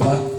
di?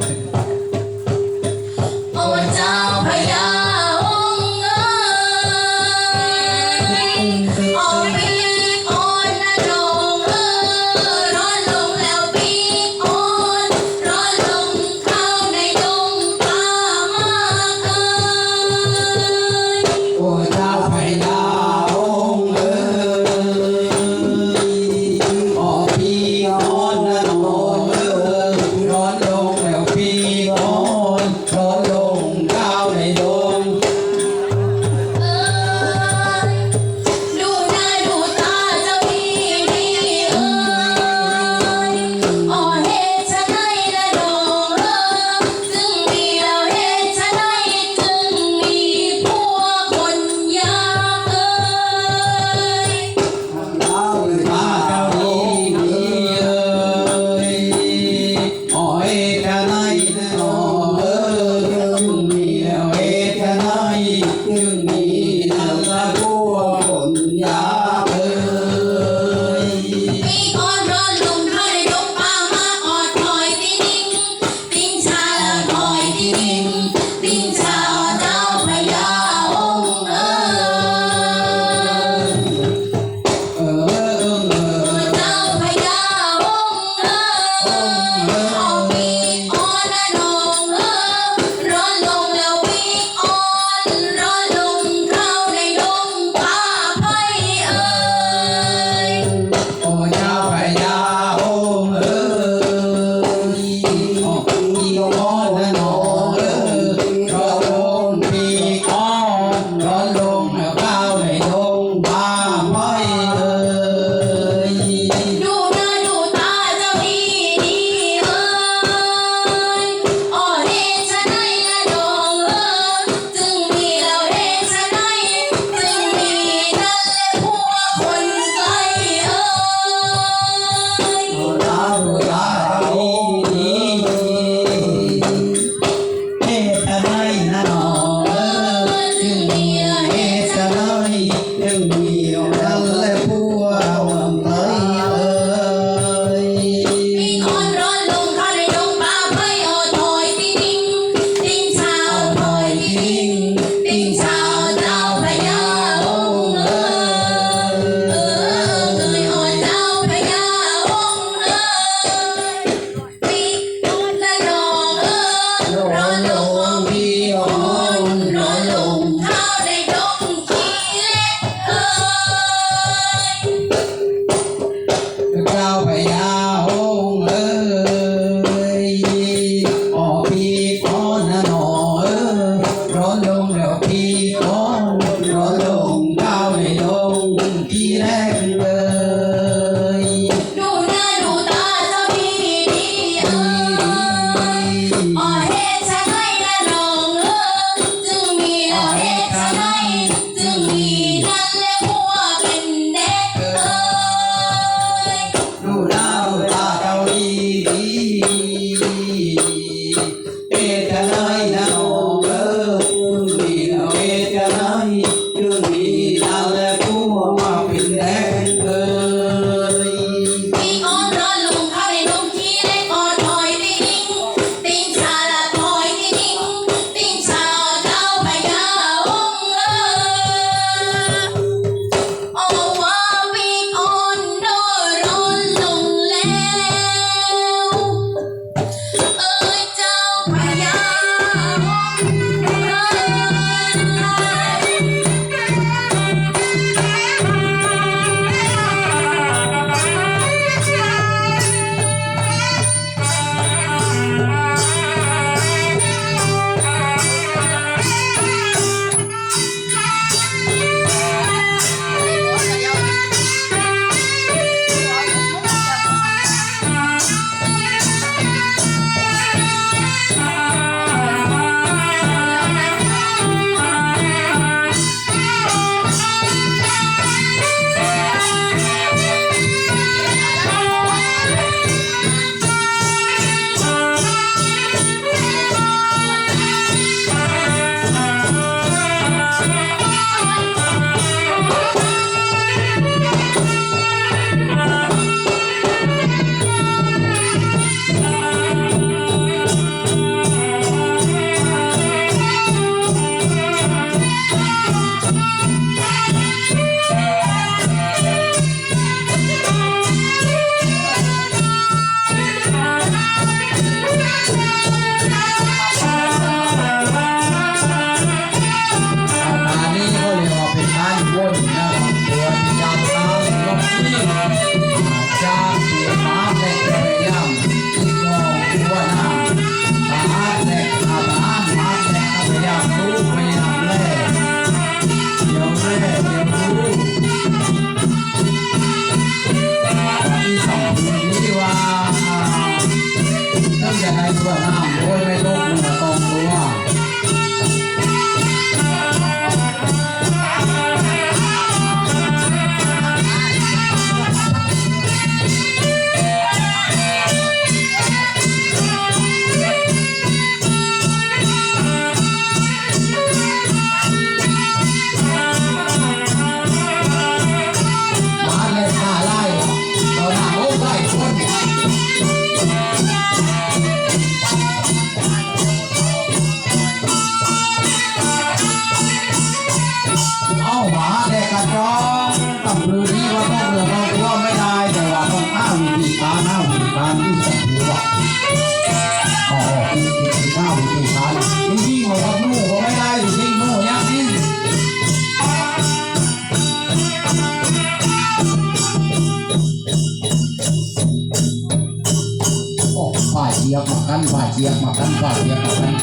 makan bahagia makan bahagia makan.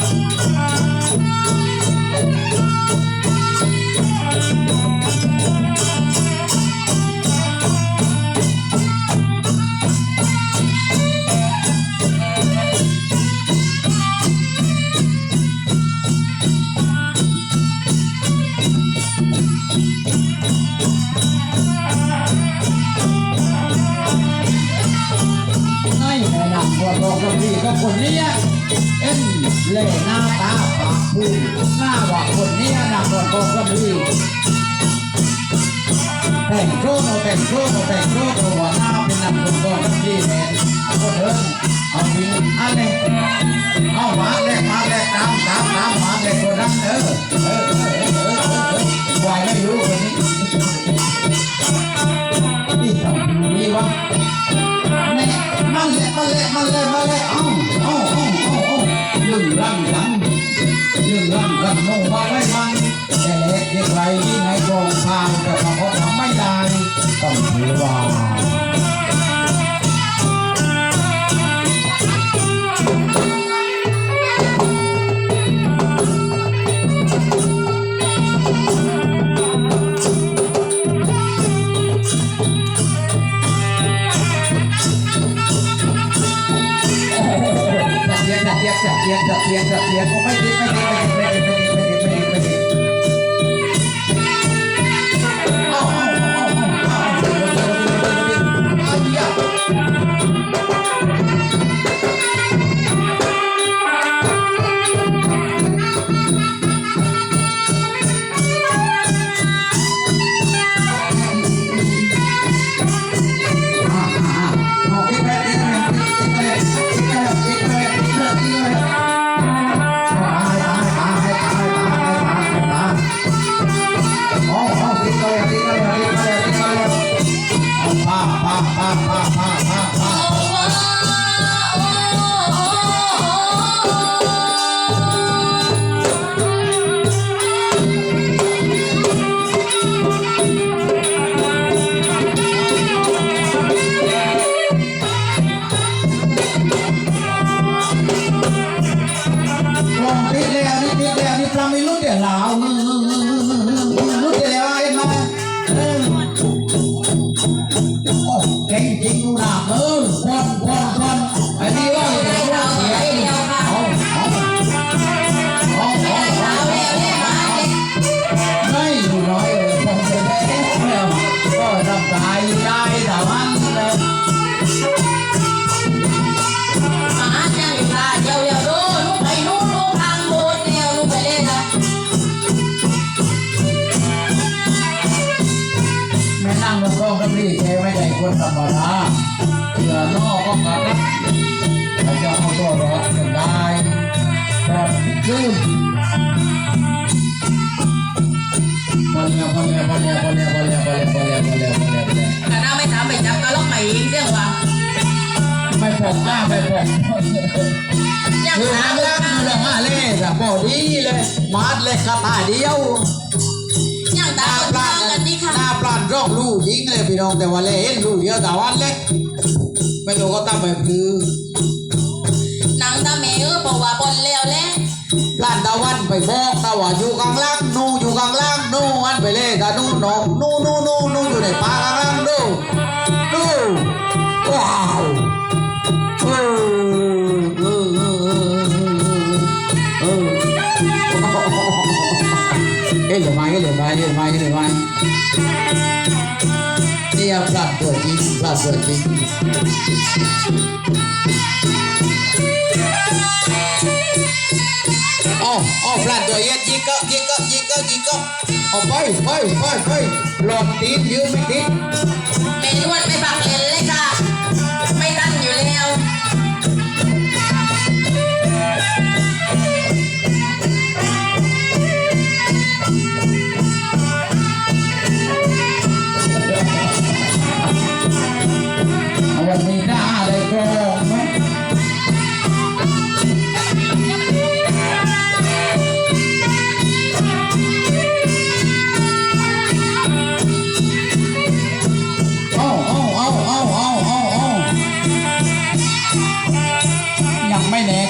ว่คนเนี้ยเอ็นเล่หน้าตาปากพูดหน้าว่าคนเนี้ยนักรว่าคก็ดีแต่งโครเรแต่งโครเรแต่งโครเราหัวหน้าเป็นนักคนก็ที่แมนคนเดินเอาพิงอะไรเอาหวาน ha ha ha ha. ha. แม่นั่งลงกองกับพี่แกไม่ได้คนธรรมดาเหลือนอกก็กัดนะเราจะเอาตัวรอดกันได้รอดขึ้นพอแล้วพอแล้วพอแล้วพอแล้วพอแล้วพอแล้วพอแล้วพอแล้วพอแล้วพอแล้วไม่พกหน้าไม่พกคือหางล่างมันมาเล่แต่พอดีเลยมาดเลยกระตาเดียว พี่น้องแต่ว่าเล่เห็นลูกเดียวแต่วันเล็กไม่รู้ก็ตั้งแบบคือปลานตะวันไปบอกตะวันอยู่กลางล่างนู่อยู่กลางล่างนู่อันไปเลยตานู่นองนู่นู่นู่นู่อยู่ในป่ากลางล่างดูดูว้าวเออเออเออเออเออเอ๊ะเหลือไหมเหลือไหมเหลือไหมเหลือไหมเนี่ยปลาตัวจริงพลาตัวจริงอ๋ออ๋อปลาตัวเย็ดยิงก็ยิงก็ยิงก็ยิงก็เอาไปไปไปไปหลอดตีนยืมไม่ติดไม่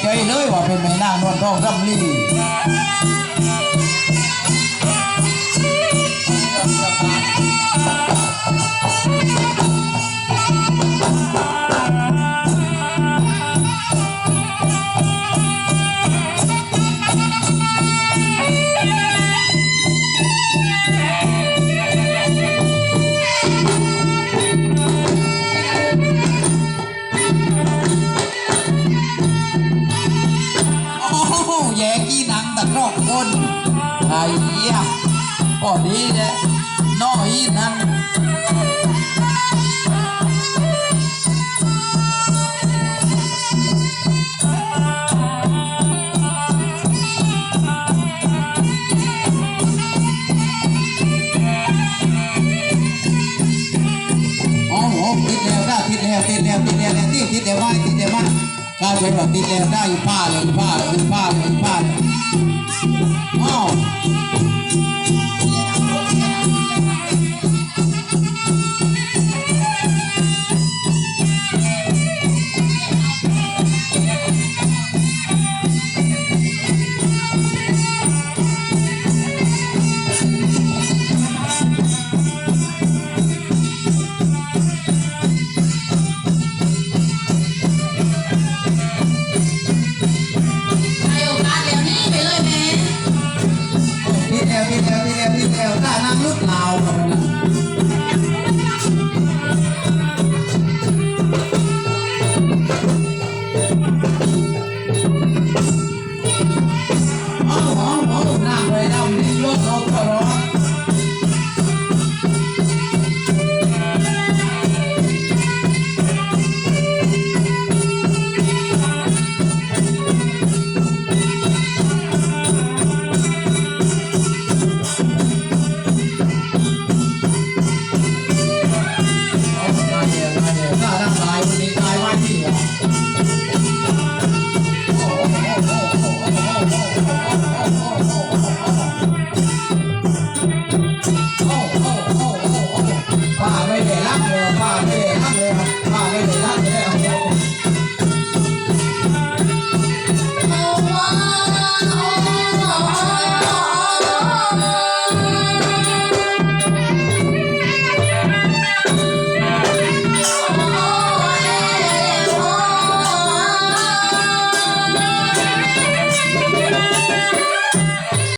ใจเลยว่าเป็นแม่นางนวลทองร่ำลี ไอ้เหี้ยพอดีเลยน้อยนั่นอ๋อโหติดแล้วได้ติดแล้วติดแล้วติดแล้วติดติดแล้วติดแล้วกายเป็นว่าติดแล้วได้ป้าเลยป้าเลยอีป้าเลยป้าเลย